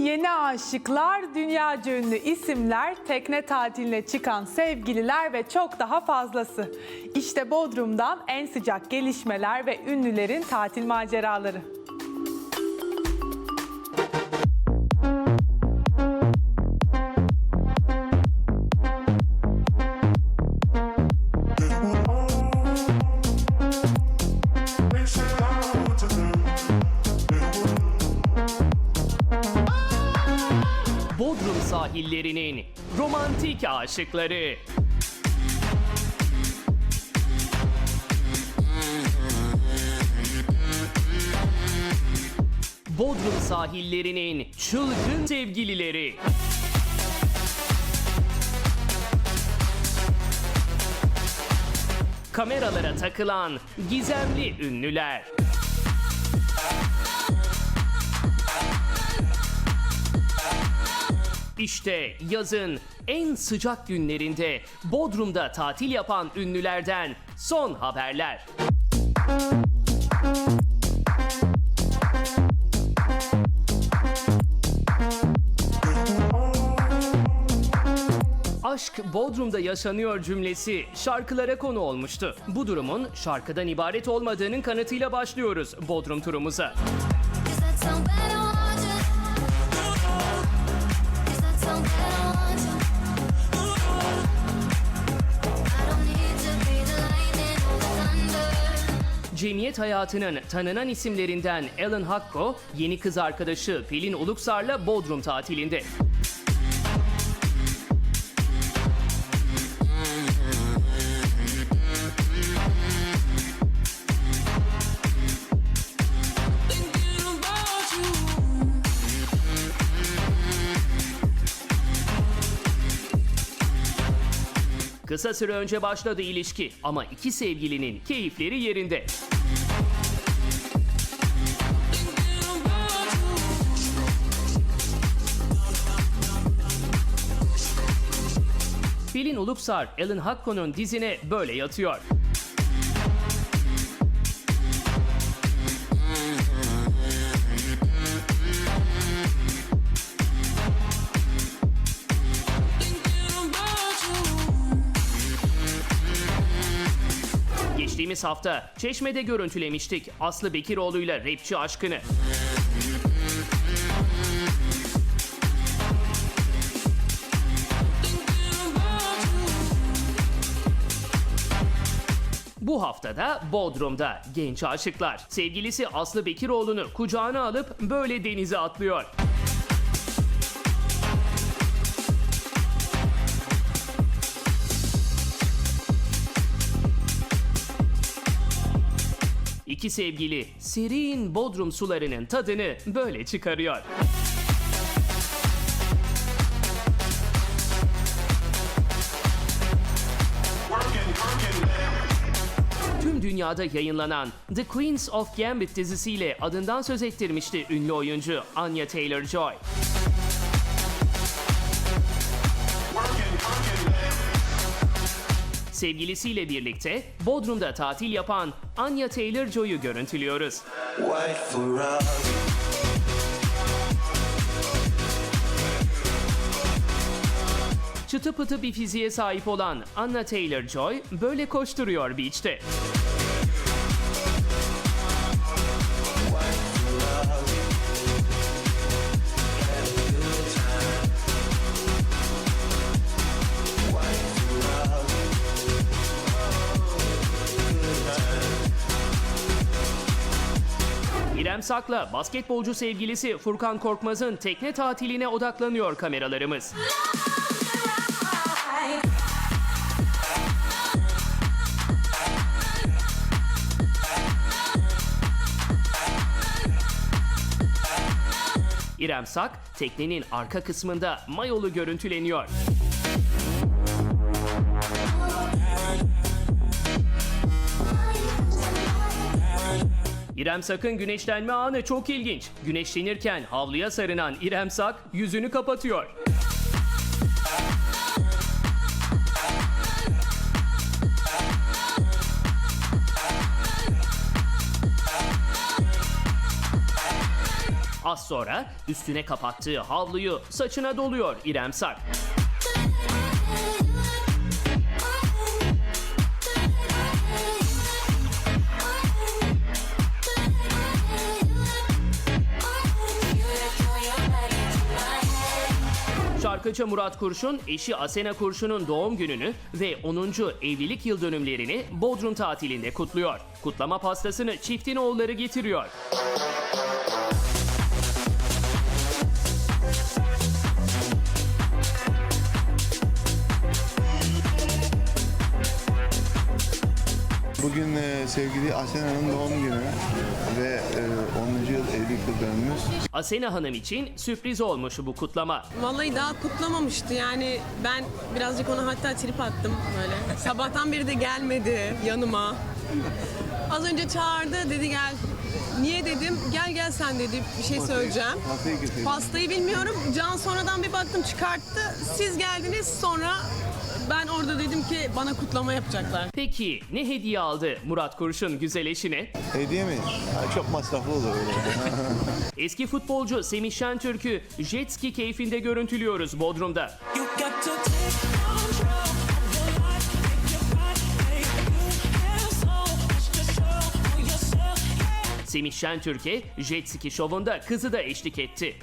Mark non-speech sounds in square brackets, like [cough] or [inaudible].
Yeni aşıklar, dünyaca ünlü isimler, tekne tatiline çıkan sevgililer ve çok daha fazlası. İşte Bodrum'dan en sıcak gelişmeler ve ünlülerin tatil maceraları. Sahillerinin romantik aşıkları. Bodrum sahillerinin çılgın sevgilileri. Kameralara takılan gizemli ünlüler. İşte yazın en sıcak günlerinde Bodrum'da tatil yapan ünlülerden son haberler. Aşk Bodrum'da yaşanıyor cümlesi şarkılara konu olmuştu. Bu durumun şarkıdan ibaret olmadığının kanıtıyla başlıyoruz Bodrum turumuza. Cemiyet hayatının tanınan isimlerinden Alan Hakko, yeni kız arkadaşı Pelin Uluksar'la Bodrum tatilinde. Kısa süre önce başladı ilişki ama iki sevgilinin keyifleri yerinde. Pelin Uluksar, Alan Hakko'nun dizine böyle yatıyor. Geçtiğimiz hafta Çeşme'de görüntülemiştik Aslı Bekiroğlu'yla rapçi aşkını. Bu haftada Bodrum'da genç aşıklar sevgilisi Aslı Bekiroğlu'nu kucağına alıp böyle denize atlıyor. İki sevgili serin Bodrum sularının tadını böyle çıkarıyor. Tüm dünyada yayınlanan The Queens of Gambit dizisiyle adından söz ettirmişti ünlü oyuncu Anya Taylor-Joy. Sevgilisiyle birlikte Bodrum'da tatil yapan Anya Taylor-Joy'u görüntülüyoruz. Çıtı pıtı bir fiziğe sahip olan Anna Taylor-Joy böyle koşturuyor beach'te. Sak'la basketbolcu sevgilisi Furkan Korkmaz'ın tekne tatiline odaklanıyor kameralarımız. İrem Sak teknenin arka kısmında mayolu görüntüleniyor. İrem Sak'ın güneşlenme anı çok ilginç. Güneşlenirken havluya sarınan İrem Sak yüzünü kapatıyor. Az sonra üstüne kapattığı havluyu saçına doluyor İrem Sak. Şarkıcı Murat Kurşun, eşi Asena Kurşun'un doğum gününü ve 10. evlilik yıl dönümlerini Bodrum tatilinde kutluyor. Kutlama pastasını çiftin oğulları getiriyor. Bugün e, sevgili Asena'nın doğum günü ve e, 10. yıl evlilik yıl dönümümüz. Asena Hanım için sürpriz olmuş bu kutlama. Vallahi daha kutlamamıştı yani ben birazcık ona hatta trip attım böyle. [laughs] Sabahtan beri de gelmedi yanıma. Az önce çağırdı dedi gel. Niye dedim gel gel sen dedi bir şey söyleyeceğim. Pastayı getirdim. Pastayı bilmiyorum. Can sonradan bir baktım çıkarttı. Siz geldiniz sonra ben orada dedim ki bana kutlama yapacaklar. Peki ne hediye aldı Murat Kurşun güzel eşine? Hediye mi? Ha, çok masraflı olur öyle. [laughs] Eski futbolcu Semih Şentürk'ü jet ski keyfinde görüntülüyoruz Bodrum'da. You got to take control. Semih Şentürk'e jet ski şovunda kızı da eşlik etti.